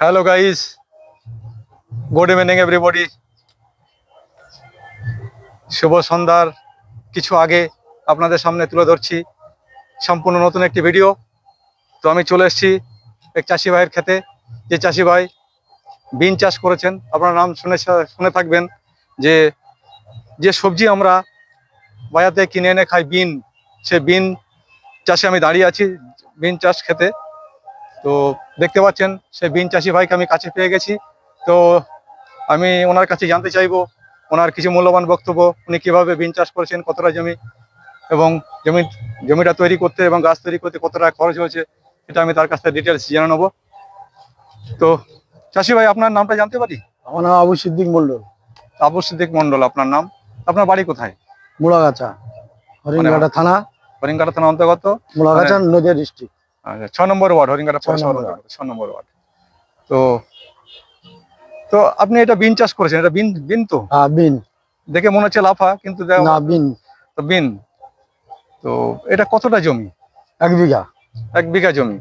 Hello guys good evening everybody শুভ সন্ধ্যার কিছু আগে আপনাদের সামনে তুলে ধরছি। সম্পূর্ণ নতুন একটি ভিডিও তো আমি চলে এসেছি এক চাষি ভাইয়ের খেতে। যে চাষি ভাই বিন চাষ করেছেন, আপনার নাম শুনে শুনে থাকবেন যে যে সবজি আমরা থেকে কিনে এনে খাই বিন, সে বিন চাষে আমি দাঁড়িয়ে আছি, বিন চাষ খেতে। তো দেখতে পাচ্ছেন সে বিন চাষি ভাইকে আমি কাছে পেয়ে গেছি। তো আমি ওনার কাছে জানতে চাইব ওনার কিছু মূল্যবান বক্তব্য উনি কীভাবে বিন চাষ করেছেন কতটা জমি এবং জমি জমিটা তৈরি করতে এবং গাছ তৈরি করতে কতটা খরচ হয়েছে এটা আমি তার কাছ থেকে ডিটেলস জেনে নেব। তো চাষি ভাই আপনার নামটা জানতে পারি? আমার নাম আবু সিদ্দিক মন্ডল আবু সিদ্দিক মন্ডল আপনার নাম? আপনার বাড়ি কোথায়? মুড়াগাছা হরিণঘাটা থানা। হরিঙ্গাটা থানা অন্তর্গত। মুড়াগাছা নদিয়া ডিস্ট্রিক্ট আচ্ছা ছ নম্বর ওয়ার্ড হরিঙ্গাটা ছ নম্বর ওয়ার্ড। তো তো আপনি এটা বিন চাষ করেছেন এটা বিন বিন তো? হ্যাঁ বিন। দেখে মনে হচ্ছে লাফা কিন্তু না বিন। তো বিন। তো এটা কতটা জমি? এক বিঘা। এক বিঘা জমি।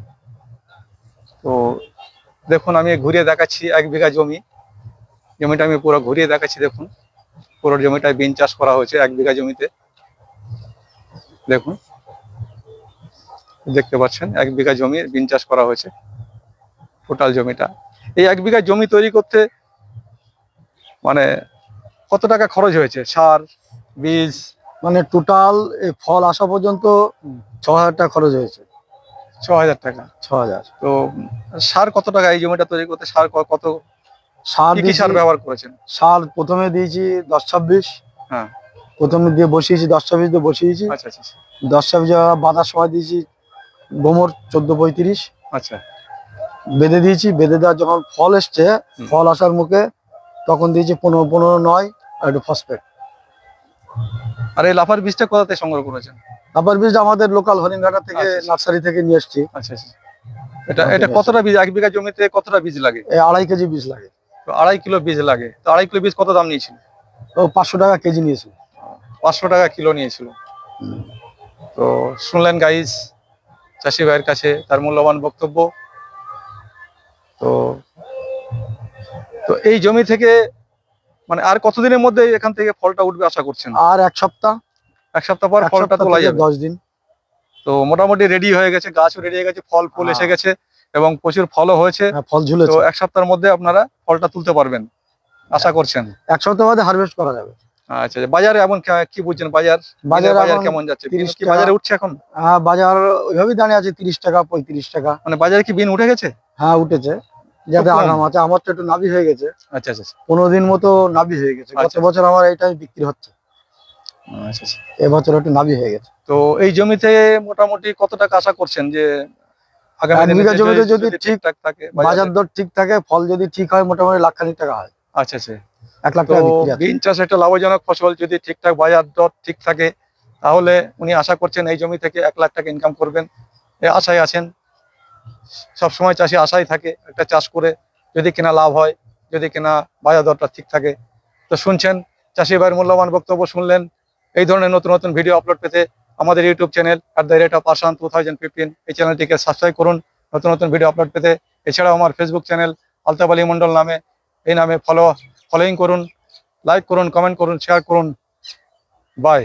তো দেখুন আমি ঘুরিয়ে দেখাচ্ছি এক বিঘা জমি। জমিটা আমি পুরো ঘুরিয়ে দেখাচ্ছি দেখুন। পুরো জমিটায় বিন চাষ করা হয়েছে এক বিঘা জমিতে। দেখুন। দেখতে পাচ্ছেন এক বিঘা জমি বিন চাষ করা হয়েছে টোটাল জমিটা। এই এক বিঘা জমি তৈরি করতে মানে কত টাকা খরচ হয়েছে? সার বীজ মানে টোটাল ফল আসা পর্যন্ত ছ হাজার টাকা খরচ হয়েছে। ছ হাজার টাকা। ছ হাজার। তো সার কত টাকা এই জমিটা তৈরি করতে? সার কত সার কি সার ব্যবহার করেছেন? সার প্রথমে দিয়েছি দশ ছাব্বিশ। হ্যাঁ। প্রথমে দিয়ে বসিয়েছি দশ ছাব্বিশ দিয়ে বসিয়েছি। আচ্ছা আচ্ছা আচ্ছা, দশ ছাব্বিশ বাঁধার সময় দিয়েছি গোমর চোদ্দ পঁয়ত্রিশ। আচ্ছা। বেঁধে দিয়েছি বেঁধে দেওয়ার যখন ফল এসছে ফল আসার মুখে তখন দিয়েছি পনেরো পনেরো নয় আর একটু ফসফেট। আর এই লাফার বীজটা কোথা থেকে সংগ্রহ করেছেন? লাফার বীজটা আমাদের লোকাল হরিণঘাটা থেকে আচ্ছা, আচ্ছা। নার্সারি থেকে নিয়ে এসছি। আচ্ছা আচ্ছা। এটা এটা কতটা বীজ? এক বিঘা জমিতে কতটা বীজ লাগে? আড়াই কেজি বীজ লাগে। তো আড়াই কিলো বীজ লাগে। তো আড়াই কিলো বীজ কত দাম নিয়েছিল ও পাঁচশো টাকা কেজি নিয়েছি পাঁচশো টাকা কিলো নিয়েছিল। তো শুনলেন গাইস চাষি ভাইয়ের কাছে তার মূল্যবান বক্তব্য। তো তো এই জমি থেকে মানে আর কতদিনের মধ্যে এখান থেকে ফলটা উঠবে আশা করছেন? আর এক সপ্তাহ। এক সপ্তাহ পর ফলটা তোলা যাবে। দশ দিন। তো মোটামুটি রেডি হয়ে গেছে গাছও রেডি হয়ে গেছে ফল ফুল এসে হ্যাঁ। গেছে এবং প্রচুর ফলও হয়েছে। ফল ঝুলে তো এক সপ্তাহের মধ্যে আপনারা ফলটা তুলতে পারবেন আশা করছেন। এক সপ্তাহ বাদে হারভেস্ট করা যাবে। আচ্ছা আচ্ছা। বাজারে এমন কি বুঝছেন? বাজার বাজার বাজার কেমন যাচ্ছে? বিন কি বাজারে উঠছে এখন? হ্যাঁ বাজার ওইভাবেই দাঁড়িয়ে আছে তিরিশ টাকা পঁয়ত্রিশ টাকা। মানে বাজারে কি বিন উঠে গেছে? হ্যাঁ উঠেছে। যাতে। আগাম আছে। আমার তো একটু নাবি হয়ে গেছে। আচ্ছা আচ্ছা আচ্ছা। পনেরো দিন মতো নাবি হয়ে গেছে। গত আচ্ছা। বছর আমার এইটাই বিক্রি হচ্ছে। আচ্ছা আচ্ছা। এবছর একটু নাবি হয়ে গেছে। তো এই জমিতে মোটামুটি কত টাকা আশা করছেন যে আগামী বিঘা জমিতে যদি ঠিক ঠিকঠাক থাকে বাজার দর ঠিক থাকে ফল যদি ঠিক হয় মোটামুটি লাখখানিক টাকা হয়। আচ্ছা আচ্ছা। এক লাখ টাকা চাষ একটা লাভজনক ফসল যদি ঠিকঠাক বাজার দর ঠিক থাকে তাহলে উনি আশা করছেন এই জমি থেকে এক লাখ টাকা ইনকাম করবেন। এই আশায় আছেন। সব সময় চাষি আশায় থাকে একটা চাষ করে যদি কিনা লাভ হয় যদি কিনা বাজার দরটা ঠিক থাকে। তো শুনছেন চাষি ভাইয়ের মূল্যবান বক্তব্য শুনলেন। এই ধরনের নতুন নতুন ভিডিও আপলোড পেতে আমাদের YouTube channel at the rate of Asan two thousand fifteen এই চ্যানেলটিকে সাবস্ক্রাইব করুন। নতুন নতুন ভিডিও আপলোড পেতে। এছাড়াও আমার ফেসবুক চ্যানেল আলতাফ আলী মন্ডল নামে। এই নামে ফলো ফলোইং করুন লাইক করুন কমেন্ট করুন শেয়ার করুন। বাই